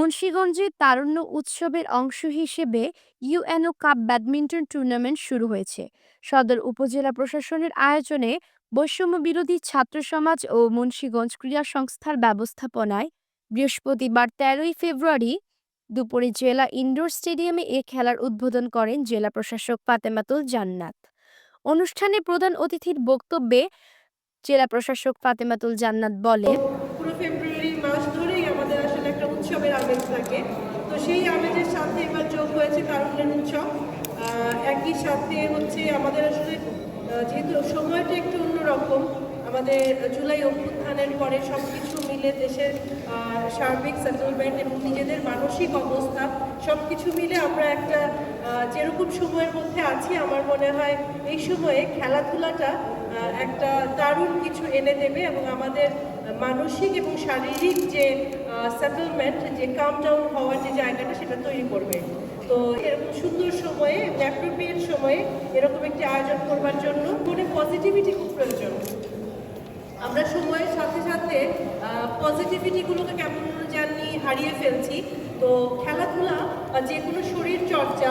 মুন্সিগঞ্জে তারুণ্য উৎসবের অংশ হিসেবে ইউএনও কাপ ব্যাডমিন্টন টুর্নামেন্ট শুরু হয়েছে। সদর উপজেলা প্রশাসনের আয়োজনে বৈষম্য বিরোধী ছাত্র সমাজ ও মুন্সিগঞ্জ ক্রীড়া সংস্থার ব্যবস্থাপনায় বৃহস্পতিবার তেরোই ফেব্রুয়ারি দুপুরে জেলা ইনডোর স্টেডিয়ামে এ খেলার উদ্বোধন করেন জেলা প্রশাসক ফাতেমাতুল জান্নাত। অনুষ্ঠানে প্রধান অতিথির বক্তব্যে জেলা প্রশাসক ফাতেমাতুল জান্নাত বলেন পুরো ফেব্রুয়ারি মাস ধরেই আমাদের আসলে একটা উৎসবের আমেজ থাকে। তো সেই আমেজের সাথে এবার যোগ হয়েছে কারণের উৎসব। একই সাথে হচ্ছে আমাদের আসলে যেহেতু সময়টা একটু অন্যরকম, আমাদের জুলাই অভ্যুত্থানের পরে সব কিছু মিলে দেশের সার্বিক সেটেলমেন্ট এবং নিজেদের মানসিক অবস্থা সব কিছু মিলে আমরা একটা যেরকম সময়ের মধ্যে আছি, আমার মনে হয় এই সময়ে খেলাধুলাটা একটা দারুণ কিছু এনে দেবে এবং আমাদের মানসিক এবং শারীরিক যে সেটেলমেন্ট যে কাম ডাউন হওয়ার যে জায়গাটা সেটা তৈরি করবে। তো এরকম সুন্দর সময়ে অ্যাপ্রোপ্রিয়েট সময়ে এরকম একটি আয়োজন করবার জন্য মনে পজিটিভিটি খুব প্রয়োজন। আমরা সময়ের সাথে সাথে পজিটিভিটিগুলোকে কেমন জানি হারিয়ে ফেলছি। তো খেলাধুলা বা যে কোনো শরীর চর্চা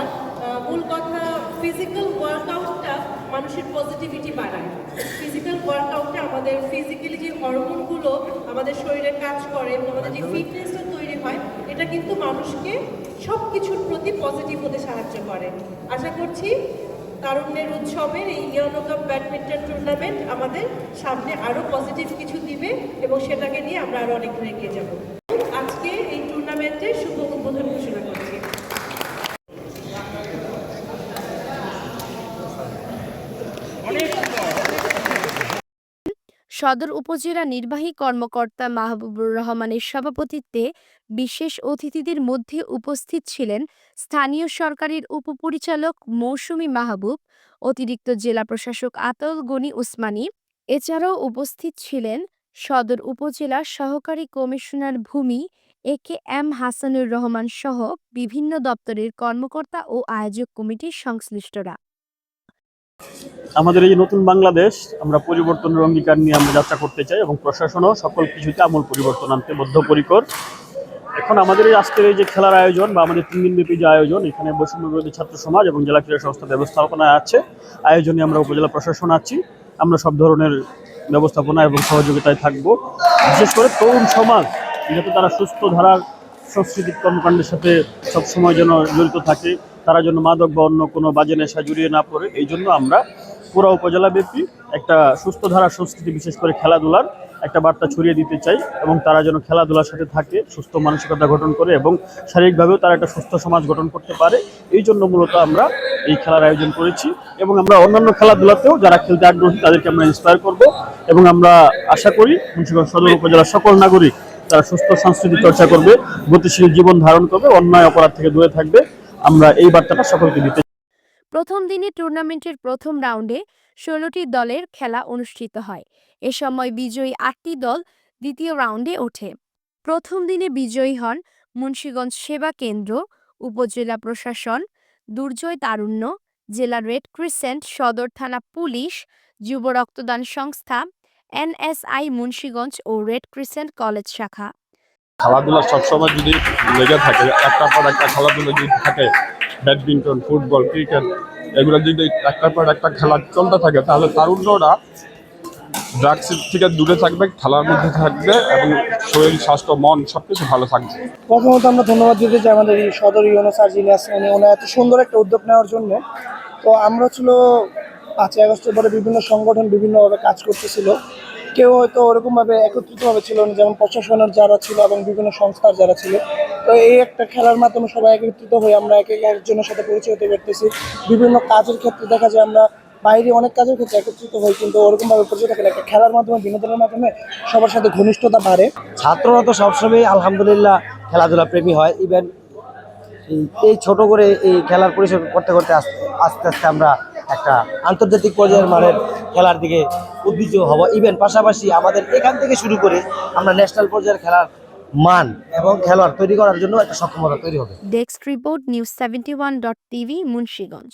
মূল কথা ফিজিক্যাল ওয়ার্কআউটটা মানুষের পজিটিভিটি বাড়ায়। ফিজিক্যাল ওয়ার্কআউটটা আমাদের ফিজিক্যালি যে হরমোনগুলো আমাদের শরীরে কাজ করে এবং আমাদের যে ফিটনেসটা তৈরি হয় এটা কিন্তু মানুষকে সব কিছুর প্রতি পজিটিভ হতে সাহায্য করে। আশা করছি তারুণ্যের উৎসবের এই ইয়নো কাপ ব্যাডমিন্টন টুর্নামেন্ট আমাদের সামনে আরও পজিটিভ কিছু দিবে এবং সেটাকে নিয়ে আমরা আরও অনেক দূর এগিয়ে যাব। আজকে এই টুর্নামেন্টের শুভ উদ্বোধন ঘোষণা করছি সদর উপজেলা নির্বাহী কর্মকর্তা মাহবুবুর রহমানের সভাপতিত্বে বিশেষ অতিথিদের মধ্যে উপস্থিত ছিলেন স্থানীয় সরকারের উপপরিচালক মৌসুমি মাহবুব, অতিরিক্ত জেলা প্রশাসক আতল গনি উসমানী, এছাড়াও উপস্থিত ছিলেন সদর উপজেলার সহকারী কমিশনার ভূমি A K M Hasanur Rahman সহ বিভিন্ন দপ্তরের কর্মকর্তা ও আয়োজক কমিটির সংশ্লিষ্টরা। আমাদের এই নতুন বাংলাদেশ, আমরা পরিবর্তনের অঙ্গীকার নিয়ে আমরা যাত্রা করতে চাই এবং প্রশাসনও সকল কিছুতে আমূল পরিবর্তন আনতে বদ্ধপরিকর। এখন আমাদের এই আজকের এই যে খেলার আয়োজন বা আমাদের তিন দিনব্যাপী যে আয়োজন, এখানে বৈষম্য বিরোধী ছাত্র সমাজ এবং জেলা ক্রীড়া সংস্থা ব্যবস্থাপনায় আছে। আয়োজনে আমরা উপজেলা প্রশাসন আছি। আমরা সব ধরনের ব্যবস্থাপনা এবং সহযোগিতায় থাকব। বিশেষ করে তরুণ সমাজ, যাতে তারা সুস্থ ধারার সাংস্কৃতিক কর্মকাণ্ডের সাথে সবসময় যেন জড়িত থাকে। তারা যেন মাদক বা অন্য কোনো বাজে নেশা জড়িয়ে না পড়ে, এই জন্য আমরা পুরো উপজেলা ব্যাপী একটা সুস্থ ধারা সংস্কৃতি, বিশেষ করে খেলাধুলার একটা বার্তা ছড়িয়ে দিতে চাই এবং তারা যেন খেলাধুলার সাথে থাকে, সুস্থ মানসিকতা গঠন করে এবং শারীরিকভাবেও তারা একটা সুস্থ সমাজ গঠন করতে পারে। এই জন্য মূলত আমরা এই খেলার আয়োজন করেছি এবং আমরা অন্যান্য খেলাধুলাতেও যারা খেলতে আগ্রহী তাদেরকে আমরা ইন্সপায়ার করব এবং আমরা আশা করি মুন্সিগঞ্জ সদর উপজেলার সকল নাগরিক তারা সুস্থ সংস্কৃতি চর্চা করবে, গতিশীল জীবন ধারণ করবে, অন্যায় অপরাধ থেকে দূরে থাকবে। আমরা এই বার্তাটা সকলকে দিতে প্রথম দিনে টুর্নামেন্টের প্রথম রাউন্ডে ষোলোটি দলের খেলা অনুষ্ঠিত হয়। এ সময় বিজয়ী আটটি দল দ্বিতীয় রাউন্ডে ওঠে। প্রথম দিনে বিজয়ী হন মুন্সীগঞ্জ সেবা কেন্দ্র, উপজেলা প্রশাসন, দুর্জয় তারুণ্য, জেলা রেড ক্রিসেন্ট, সদর থানা পুলিশ, যুব রক্তদান সংস্থা, এনএসআই মুন্সীগঞ্জ ও রেড ক্রিসেন্ট কলেজ শাখা। খেলাধুলা সবসময় যদি লেগে থাকে, একটার পর একটা খেলাধুলা যদি থাকে, ব্যাডমিন্টন, ফুটবল, ক্রিকেট, এগুলো যদি একটার পর একটা খেলা চলতে থাকে, তাহলে তারুণ্যরা ড্রাগস থেকে দূরে থাকবে, খেলার মধ্যে থাকবে এবং শরীর, স্বাস্থ্য, মন সব কিছু ভালো থাকবে। প্রথমত আমরা ধন্যবাদ দিতে চাই আমাদের এই সদর ইউনো সার্জিনিয়াস উনি ওনার এত সুন্দর একটা উদ্যোগ নেওয়ার জন্য। তো আমরা ছিল পাঁচই আগস্টের পরে বিভিন্ন সংগঠন বিভিন্নভাবে কাজ করতেছিল। কেউ হয়তো ওরকমভাবে একত্রিতভাবে ছিল না, যেমন প্রশাসনের যারা ছিল এবং বিভিন্ন সংস্থার যারা ছিল। তো এই একটা খেলার মাধ্যমে সবাই একত্রিত হয়ে আমরা এক এক একজনের সাথে পরিচয় হতে পারতেছি। বিভিন্ন কাজের ক্ষেত্রে দেখা যায় আমরা বাইরে অনেক কাজের ক্ষেত্রে একত্রিত হই, কিন্তু ওরকমভাবে পরিচয় থাকে একটা খেলার মাধ্যমে, বিনোদনের মাধ্যমে সবার সাথে ঘনিষ্ঠতা বাড়ে। ছাত্ররা তো সবসময় আলহামদুলিল্লাহ খেলাধুলা প্রেমী হয়। ইভেন এই ছোট করে এই খেলার পরিচয় করতে করতে আস্তে আস্তে আস্তে আমরা একটা আন্তর্জাতিক পর্যায়ের মানের খেলার দিকে উদ্বিগ্ন হব। ইভেন পাশাপাশি আমাদের এখান থেকে শুরু করে আমরা ন্যাশনাল পর্যায়ের খেলার মান এবং খেলোয়াড় তৈরি করার জন্য একটা সক্ষমতা তৈরি হবে। Desk report news seventy one dot TV Munshiganj